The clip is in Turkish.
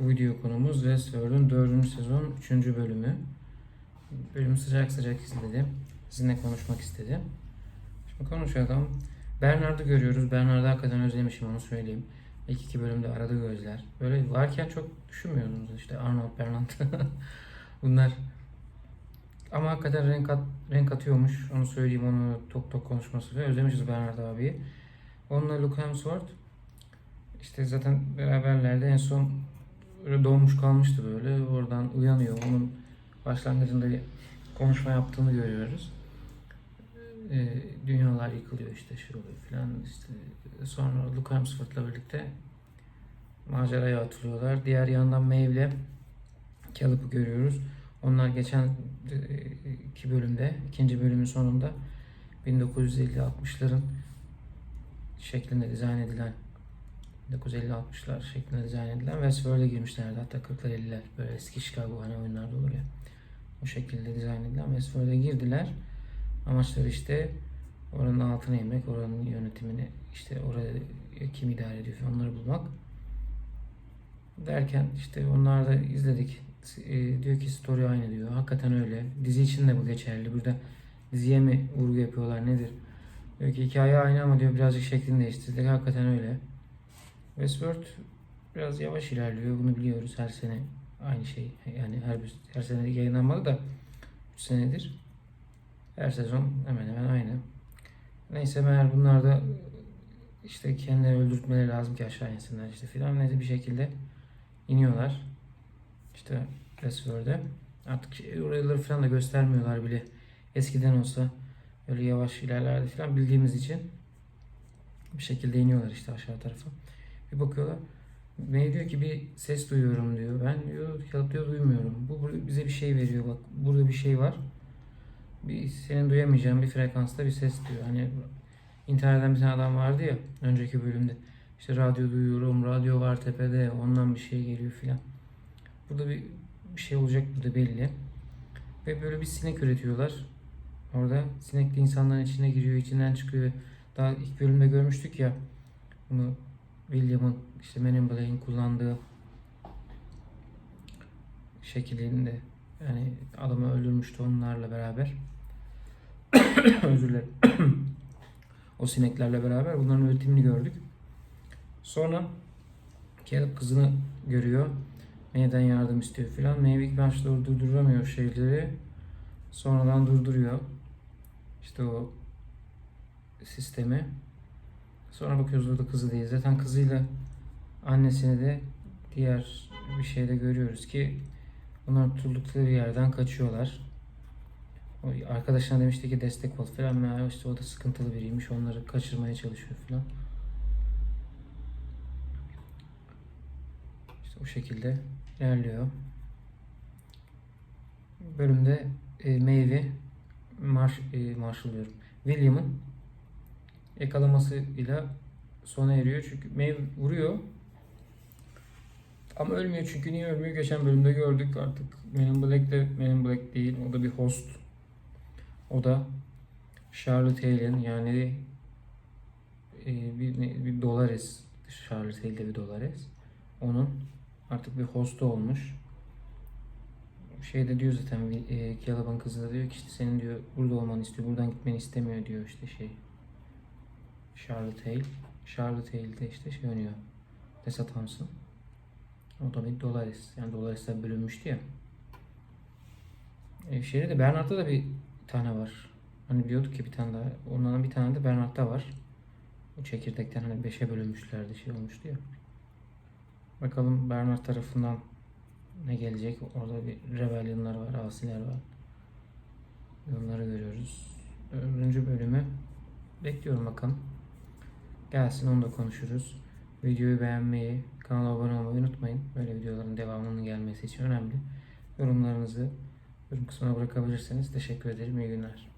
Bu video konumuz Westworld'un 4. sezon 3. bölümü. Bölümü sıcak sıcak izledim. Sizinle konuşmak istedim. Şimdi konuşalım. Bernard'ı görüyoruz. Bernard'ı hakikaten özlemişim onu söyleyeyim. İlk iki bölümde aradı gözler. Böyle varken çok düşünmüyordunuz işte Arnold, Bernard. Bunlar ama hakikaten renk, at, renk atıyormuş. Onu söyleyeyim onu tok tok konuşması özlemişiz Bernard abiyi. Onunla Luke Hemsworth işte zaten beraberlerdi. En son böyle doğmuş kalmıştı böyle. Oradan uyanıyor. Onun başlangıcında konuşma yaptığını görüyoruz. Ee, dünyalar yıkılıyor işte şu oluyor filan işte sonra Luke Hemsworth'la birlikte maceraya atılıyorlar. Diğer yandan Maeve'le Caleb'ı görüyoruz. Onlar geçen e, iki bölümde, ikinci bölümün sonunda 1950-60'ların şeklinde dizayn edilen 1950-60'lar şeklinde dizayn edilen Westworld'e girmişlerdi. Hatta 40'lar 50'ler böyle eski Chicago hani oyunlarda olur ya. O şekilde dizayn edilen Westworld'e girdiler. Amaçları işte oranın altına inmek, oranın yönetimini işte oraya kim idare ediyor onları bulmak. Derken işte onları da izledik. E, diyor ki story aynı diyor. Hakikaten öyle. Dizi için de bu geçerli. Burada diziye mi vurgu yapıyorlar nedir? Diyor ki hikaye aynı ama diyor birazcık şeklini değiştirdik. Hakikaten öyle. Westworld biraz yavaş ilerliyor. Bunu biliyoruz her sene. Aynı şey. Yani her her sene yayınlanmalı da 3 senedir. Her sezon hemen hemen aynı. Neyse meğer bunlar da işte kendileri öldürtmeleri lazım ki aşağı insinler işte filan. Neyse bir şekilde iniyorlar. İşte Westworld'e. Artık oraları falan da göstermiyorlar bile. Eskiden olsa öyle yavaş ilerlerdi falan bildiğimiz için bir şekilde iniyorlar işte aşağı tarafa. Bir bakıyorlar. Ne diyor ki bir ses duyuyorum diyor. Ben diyor kalıp diyor duymuyorum. Bu bize bir şey veriyor bak. Burada bir şey var. Bir senin duyamayacağın bir frekansta bir ses diyor. Hani internetten bir tane adam vardı ya önceki bölümde. İşte radyo duyuyorum, radyo var tepede, ondan bir şey geliyor filan. Burada bir, bir şey olacak burada belli. Ve böyle bir sinek üretiyorlar. Orada sinek de insanların içine giriyor, içinden çıkıyor. Daha ilk bölümde görmüştük ya. Bunu William'ın işte Men in Black'in kullandığı şeklinde yani adamı öldürmüştü onlarla beraber. Özür dilerim. o sineklerle beraber bunların üretimini gördük. Sonra Caleb kızını görüyor. May'den yardım istiyor filan. May ilk başta durduramıyor şeyleri. Sonradan durduruyor. İşte o sistemi. Sonra bakıyoruz orada kızı değil. Zaten kızıyla annesini de diğer bir şeyde görüyoruz ki bunlar tutuldukları yerden kaçıyorlar. O arkadaşına demişti ki destek ol falan. Meğer işte o da sıkıntılı biriymiş. Onları kaçırmaya çalışıyor falan. İşte o şekilde ilerliyor. Bölümde e, Maeve Marsh, e, Marshall diyorum. William'ın yakalamasıyla sona eriyor. Çünkü Maeve vuruyor. Ama ölmüyor çünkü niye ölmüyor? Geçen bölümde gördük artık. Men in Black de Men in Black değil. O da bir host. O da Charlotte Hale'in yani e, bir, bir Dolores. Charlotte Hale de bir Dolores. Onun artık bir hostu olmuş. Şey de diyor zaten e, Caleb'ın kızı da diyor ki işte senin diyor burada olmanı istiyor. Buradan gitmeni istemiyor diyor işte şey. Charlotte Hale. Charlotte Hale de işte şey oynuyor. Tessa Thompson. O da bir Dolores. Yani Dolores'ler bölünmüştü ya. E, şeyde de Bernard'da da bir tane var. Hani diyorduk ki bir tane daha. Onlardan bir tane de Bernard'da var. O çekirdekten hani beşe bölünmüşlerdi şey olmuştu ya. Bakalım Bernard tarafından ne gelecek? Orada bir rebelyonlar var, asiler var. Onları görüyoruz. Dördüncü bölümü bekliyorum bakalım. Gelsin onu da konuşuruz. Videoyu beğenmeyi, kanala abone olmayı unutmayın. Böyle videoların devamının gelmesi için önemli. Yorumlarınızı yorum kısmına bırakabilirseniz teşekkür ederim. İyi günler.